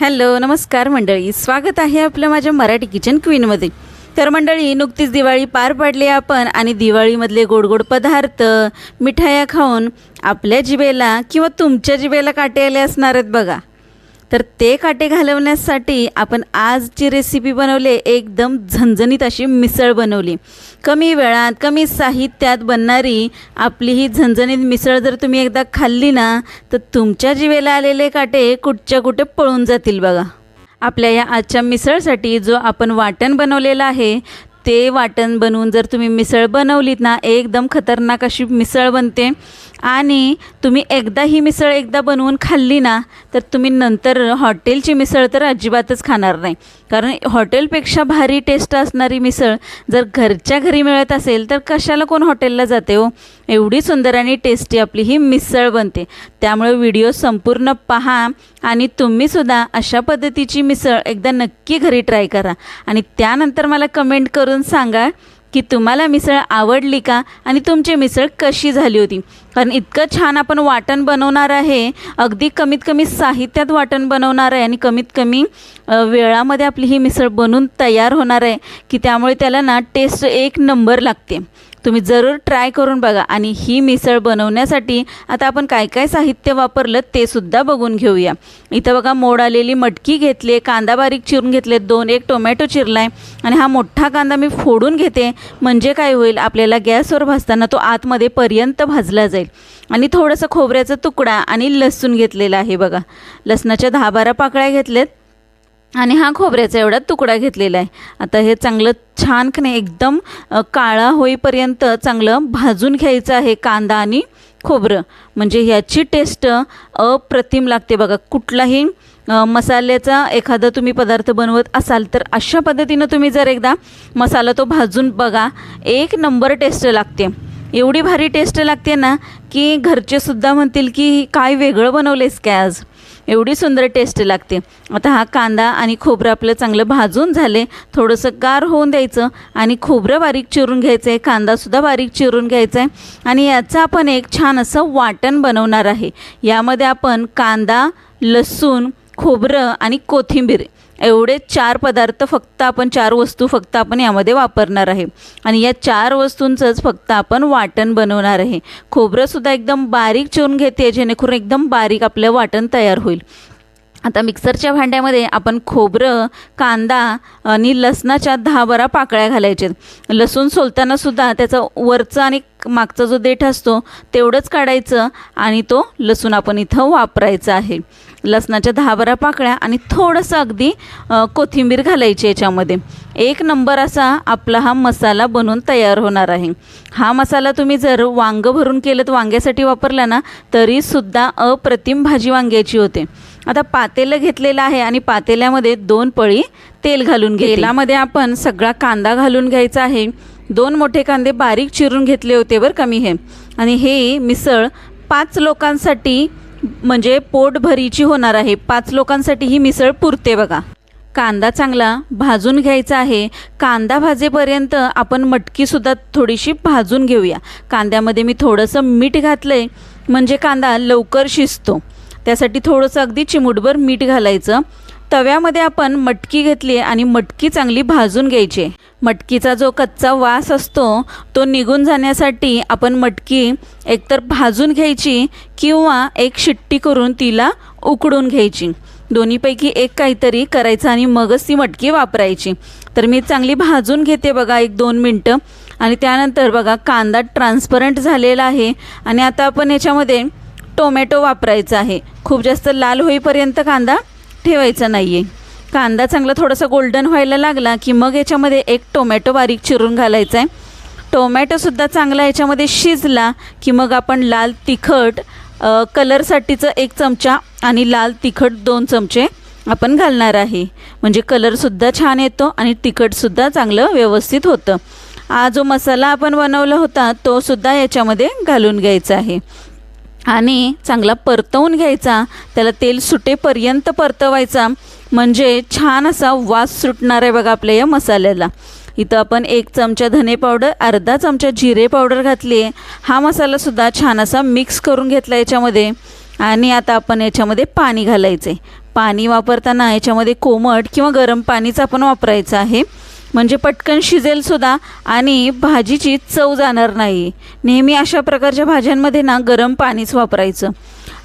Hello नमस्कार मंडळी. स्वागत आहे आपलं माझ्या मराठी किचन क्वीनमध्ये तर मंडळी नुकतीच दिवाळी पार पाडली आपण आणि दिवाळीमधले गोड गोड पदार्थ मिठाया खाऊन आपल्या जिबेला किंवा तुमच्या जिबेला काटे आले असणार आहेत बघा. तर ते काटे घालवण्यासाठी आपण आजची रेसिपी बनवली. एकदम झणझणीत अशी मिसळ बनवली. कमी वेळात कमी साहित्यात बनणारी आपली ही झणझणीत मिसळ जर तुम्ही एकदा खाल्ली ना तर तुमच्या जिवेला आलेले काटे कुठच्या कुठे पळून जातील बघा. आपल्या या आजच्या मिसळसाठी जो आपण वाटण बनवलेला आहे ते वाटण बनवून जर तुम्ही मिसळ बनवलीत ना एकदम खतरनाक अशी मिसळ बनते. आणि तुम्ही एकदा ही मिसळ एकदा बनवून खाल्ली ना तर तुम्ही नंतर हॉटेलची मिसळ तर अजिबातच खाणार नाही. कारण हॉटेलपेक्षा भारी टेस्ट असणारी मिसळ जर घरच्या घरी मिळत असेल तर कशाला कोण हॉटेलला जाते हो? एवढी सुंदर आणि टेस्टी आपली ही मिसळ बनते. त्यामुळे व्हिडिओ संपूर्ण पहा आणि तुम्हीसुद्धा अशा पद्धतीची मिसळ एकदा नक्की घरी ट्राय करा. आणि त्यानंतर मला कमेंट करून सांगा की तुम्हाला मिसळ आवडली का? आणि तुमची मिसळ कशी झाली होती? कारण इतकं छान आपण वाटण बनवणार आहे. अगदी कमीत कमी साहित्यात वाटण बनवणार आहे आणि कमीत कमी वेळामध्ये आपली ही मिसळ बनून तयार होणार आहे की त्यामुळे त्याला ना टेस्ट एक नंबर लागते. तुम्ही जरूर ट्राय करून बघा. आणि ही मिसळ बनवण्यासाठी आता आपण काय काय साहित्य वापरलं ते सुद्धा बघून घेऊया. इथं बघा मोड आलेली मटकी घेतली आहे कांदा बारीक चिरून घेतले दोन एक टोमॅटो चिरला आहे आणि हा मोठा कांदा मी फोडून घेते. म्हणजे काय होईल? आपल्याला गॅसवर भाजताना तो आतमध्ये पर्यंत भाजला जाईल. आणि थोडंसं खोबऱ्याचा तुकडा आणि लसूण घेतलेला आहे बघा. लसणाच्या दहा बारा पाकळ्या घेतल्यात. आणि हा खोबऱ्याचा एवढा तुकडा घेतलेला आहे. आता हे चांगलं छान की एकदम काळा होईपर्यंत चांगलं भाजून घ्यायचं आहे कांदा आणि खोबरं. म्हणजे ह्याची टेस्ट अप्रतिम लागते बघा. कुठलाही मसाल्याचा एखादा तुम्ही पदार्थ बनवत असाल तर अशा पद्धतीनं तुम्ही जर एकदा मसाला तो भाजून बघा एक नंबर टेस्ट लागते. एवढी भारी टेस्ट लागते ना की घरचे सुद्धा म्हणतील की काय वेगळं बनवलेस काय आज? एवढी सुंदर टेस्ट लागते. आता हा कांदा आणि खोबरं आपलं चांगलं भाजून झाले. थोडंसं गार होऊन द्यायचं आणि खोबरं बारीक चिरून घ्यायचं आहे कांदासुद्धा बारीक चिरून घ्यायचा आहे आणि याचं आपण एक छान असं वाटण बनवणार आहे. यामध्ये आपण कांदा लसूण खोबरं आणि कोथिंबीर एवढे चार पदार्थ फक्त आपण चार वस्तू फक्त आपण यामध्ये वापरणार आहे. आणि या चार वस्तूंचंच फक्त आपण वाटण बनवणार आहे. खोबरंसुद्धा एकदम बारीक चिरून घेते जेणेकरून एकदम बारीक आपलं वाटण तयार होईल. आता मिक्सरच्या भांड्यामध्ये आपण खोबरं कांदा आणि लसणाच्या दहा बारा पाकळ्या घालायच्या लसूण सोलतानासुद्धा त्याचा वरचा आणि मागचा जो देठ असतो तेवढंच काढायचं आणि तो लसूण आपण इथं वापरायचा आहे. लसणाच्या दहा बारा पाकळ्या आणि थोडंसं अगदी कोथिंबीर घालायची याच्यामध्ये. एक नंबर असा आपला हा मसाला बनून तयार होणार आहे. हा मसाला तुम्ही जर वांगं भरून केलं तर वांग्यासाठी वापरला ना तरीसुद्धा अप्रतिम भाजी वांग्याची होते. आता पातेलं घेतलेलं आहे आणि पातेल्यामध्ये दोन पळी तेल घालून घे तेलामध्ये आपण सगळा कांदा घालून घ्यायचा आहे. दोन मोठे कांदे बारीक चिरून घेतले होते बरं कमी हे. आणि हे मिसळ पाच लोकांसाठी म्हणजे पोटभरीची होणार आहे. पाच लोकांसाठी ही मिसळ पुरते बघा. कांदा चांगला भाजून घ्यायचा आहे. कांदा भाजेपर्यंत आपण मटकीसुद्धा थोडीशी भाजून घेऊया. कांद्यामध्ये मी थोडंसं मीठ घातलं आहे म्हणजे कांदा लवकर शिजतो. त्यासाठी थोडंसं अगदी चिमूटभर मीठ घालायचं. तव्यामध्ये आपण मटकी घेतली आणि मटकी चांगली भाजून घ्यायची. मटकीचा जो कच्चा वास असतो तो निघून जाण्यासाठी आपण मटकी एकतर भाजून घ्यायची किंवा एक शिट्टी करून तिला उकडून घ्यायची. दोन्हीपैकी एक काहीतरी करायचं आणि मगच ती मटकी वापरायची. तर मी चांगली भाजून घेते बघा एक दोन मिनटं. आणि त्यानंतर बघा कांदा ट्रान्सपरंट झालेला आहे आणि आता आपण याच्यामध्ये टोमॅटो वापरायचा आहे. खूप जास्त लाल होईपर्यंत कांदा ठेवायचा नाही आहे कांदा चांगला थोडासा गोल्डन व्हायला लागला की मग याच्यामध्ये एक टोमॅटो बारीक चिरून घालायचा आहे टोमॅटोसुद्धा चांगला याच्यामध्ये शिजला की मग आपण लाल तिखट कलरसाठीचं एक चमचा आणि लाल तिखट दोन चमचे आपण घालणार आहे. म्हणजे कलरसुद्धा छान येतो आणि तिखटसुद्धा चांगलं व्यवस्थित होतं. हा जो मसाला आपण बनवला होता तो सुद्धा याच्यामध्ये घालून घ्यायचा आहे. आणि चांगला परतवून घ्यायचा त्याला तेल सुटेपर्यंत परतवायचा. म्हणजे छान असा वास सुटणार आहे बघा आपल्या या मसाल्याला. इथं आपण एक चमचा धने पावडर अर्धा चमचा जिरे पावडर घातली आहे. हा मसालासुद्धा छान असा मिक्स करून घेतला याच्यामध्ये. आणि आता आपण याच्यामध्ये पाणी घालायचं आहे पाणी वापरताना याच्यामध्ये कोमट किंवा गरम पाणीच आपण वापरायचं आहे. म्हणजे पटकन शिजेल सुद्धा आणि भाजीची चव जाणार नाही. नेहमी अशा प्रकारच्या भाज्यांमध्ये ना गरम पाणीच वापरायचं.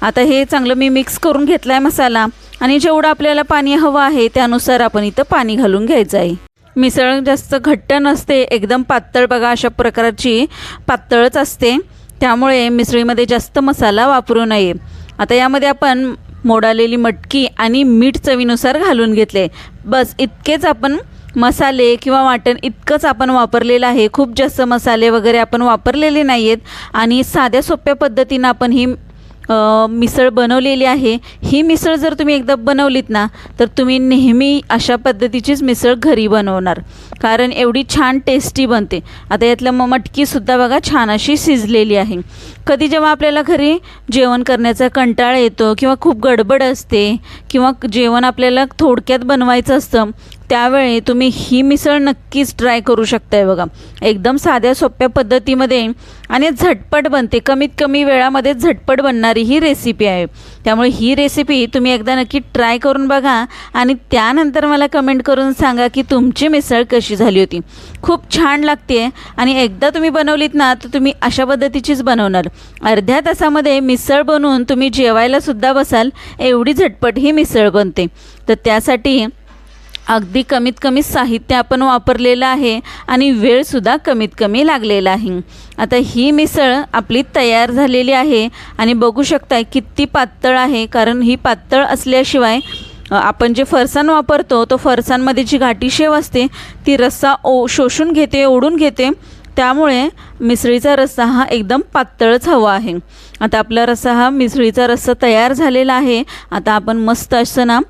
आता हे चांगलं मी मिक्स करून घेतला आहे मसाला आणि जेवढं आपल्याला पाणी हवं आहे त्यानुसार आपण इथं पाणी घालून घ्यायचं आहे. मिसळ जास्त घट्ट नसते एकदम पातळ बघा अशा प्रकारची पातळच असते. त्यामुळे मिसळीमध्ये जास्त मसाला वापरू नये. आता यामध्ये आपण मोडालेली मटकी आणि मीठ चवीनुसार घालून घेतले. बस इतकेच आपण मसाले किंवा वाटण इतकंच आपण वापरलेलं आहे. खूप जास्त मसाले वगैरे आपण वापरलेले नाही आहेत आणि साध्या सोप्या पद्धतीनं आपण ही मिसळ बनवलेली आहे. ही मिसळ जर तुम्ही एकदा बनवलीत ना तर तुम्ही नेहमी अशा पद्धतीचीच मिसळ घरी बनवणार. कारण एवढी छान टेस्टी बनते. आता यातलं मग मटकीसुद्धा बघा छान अशी शिजलेली आहे. कधी जेव्हा आपल्याला घरी जेवण करण्याचा कंटाळा येतो किंवा खूप गडबड असते किंवा जेवण आपल्याला थोडक्यात बनवायचं असतं त्यावेळी तुम्ही ही मिसळ नक्कीच ट्राय करू शकताय बघा. एकदम साध्या सोप्या पद्धतीमध्ये आणि झटपट बनते. कमीत कमी वेळामध्ये झटपट बनणारी ही रेसिपी आहे. त्यामुळे ही रेसिपी तुम्ही एकदा नक्की ट्राय करून बघा आणि त्यानंतर मला कमेंट करून सांगा की तुमची मिसळ कशी झाली होती. खूप छान लागते आणि एकदा तुम्ही बनवलीत ना तर तुम्ही अशा पद्धतीचीच बनवणार. अर्ध्या तासामध्ये मिसळ बनवून तुम्ही जेवायला सुद्धा बसाल एवढी झटपट ही मिसळ बनते. तर त्यासाठी अगदी कमीत कमी साहित्य आपण वापरलेलं आहे आणि वेळसुद्धा कमीत कमी लागलेला आहे. आता ही मिसळ आपली तयार झालेली आहे आणि बघू शकताय किती पातळ आहे कारण ही पातळ असल्याशिवाय आपण जे फरसाण वापरतो तो फरसाणमध्ये जी घाटी शेव असते ती रस्सा ओ शोषून घेते ओढून घेते त्यामुळे मिसळीचा रस्सा हा एकदम पातळच हवा आहे. आता आपला रस्सा हा मिसळीचा रस्सा तयार झालेला आहे. आता आपण मस्त असं ना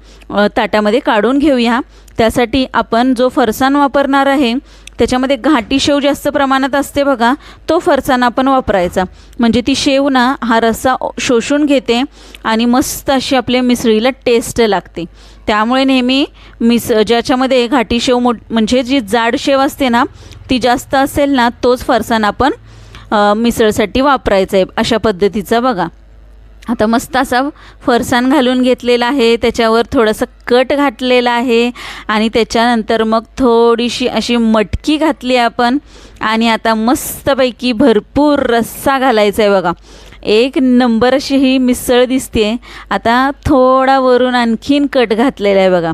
ताटामध्ये काढून घेऊया. त्यासाठी आपण जो फरसाण वापरणार आहे त्याच्यामध्ये घाटी शेव जास्त प्रमाणात असते बघा तो फरसाण आपण वापरायचा. म्हणजे ती शेव ना हा रस्सा शोषून घेते आणि मस्त अशी आपल्या मिसळीला टेस्ट लागते. त्यामुळे नेहमी मिस ज्याच्यामध्ये घाटी शेव मोठ म्हणजे जी जाड शेव असते ना ती जास्त असेल ना तोच फरसाण आपण मिसळसाठी वापरायचा आहे अशा पद्धतीचा बघा. आता मस्त असा फरसाण घालून घेतलेला आहे त्याच्यावर थोडंसं कट घातलेलं आहे आणि त्याच्यानंतर मग थोडीशी अशी मटकी घातली आपण आणि आता मस्तपैकी भरपूर रस्सा घालायचा आहे बघा. एक नंबर अशी ही मिसळ दिसते आता थोडा वरून आणखीन कट घातलेला आहे बघा.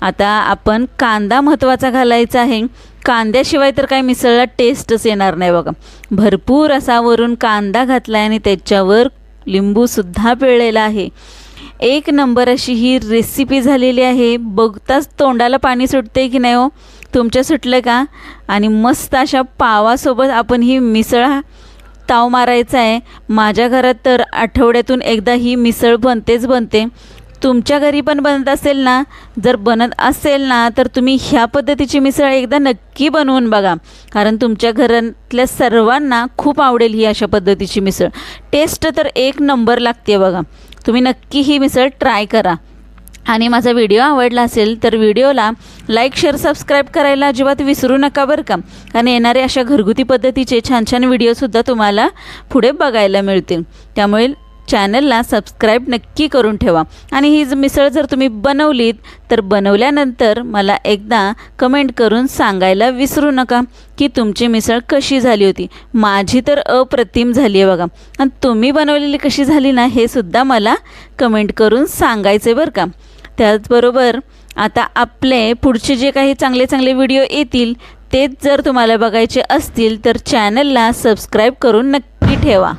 आता आपण कांदा महत्त्वाचा घालायचा आहे. कांद्याशिवाय तर काही मिसळला टेस्टच येणार नाही बघा. भरपूर असा वरून कांदा घातला आहे आणि त्याच्यावर लिंबूसुद्धा पिळलेला आहे. एक नंबर अशी ही रेसिपी झालेली आहे. बघताच तोंडाला पाणी सुटते की नाही हो? तुमच्या सुटलं का? आणि मस्त अशा पावासोबत आपण ही मिसळ हा ताव मारायचा आहे. माझ्या घरात तर आठवड्यातून एकदा ही मिसळ बनतेच बनते. तुमच्या घरी पण बनत असेल ना? जर बनत असेल ना तर तुम्ही ह्या पद्धतीची मिसळ एकदा नक्की बनवून बघा. कारण तुमच्या घरातल्या सर्वांना खूप आवडेल ही अशा पद्धतीची मिसळ. टेस्ट तर एक नंबर लागते बघा. तुम्ही नक्की ही मिसळ ट्राय करा. आणि माझा व्हिडिओ आवडला असेल तर व्हिडिओला लाईक शेअर सबस्क्राईब करायला अजिबात विसरू नका बरं का. कारण येणारे अशा घरगुती पद्धतीचे छान छान व्हिडिओसुद्धा तुम्हाला पुढे बघायला मिळतील. त्यामुळे चॅनलला सबस्क्राईब नक्की करून ठेवा. आणि ही मिसळ जर तुम्ही बनवलीत तर बनवल्यानंतर मला एकदा कमेंट करून सांगायला विसरू नका की तुमची मिसळ कशी झाली होती. माझी तर अप्रतिम झाली आहे बघा. आणि तुम्ही बनवलेली कशी झाली ना हे सुद्धा मला कमेंट करून सांगायचं आहे बरं का. त्याचबरोबर आता आपले पुढचे जे काही चांगले चांगले व्हिडिओ येतील तेच जर तुम्हाला बघायचे असतील तर चॅनलला सबस्क्राईब करून नक्की ठेवा.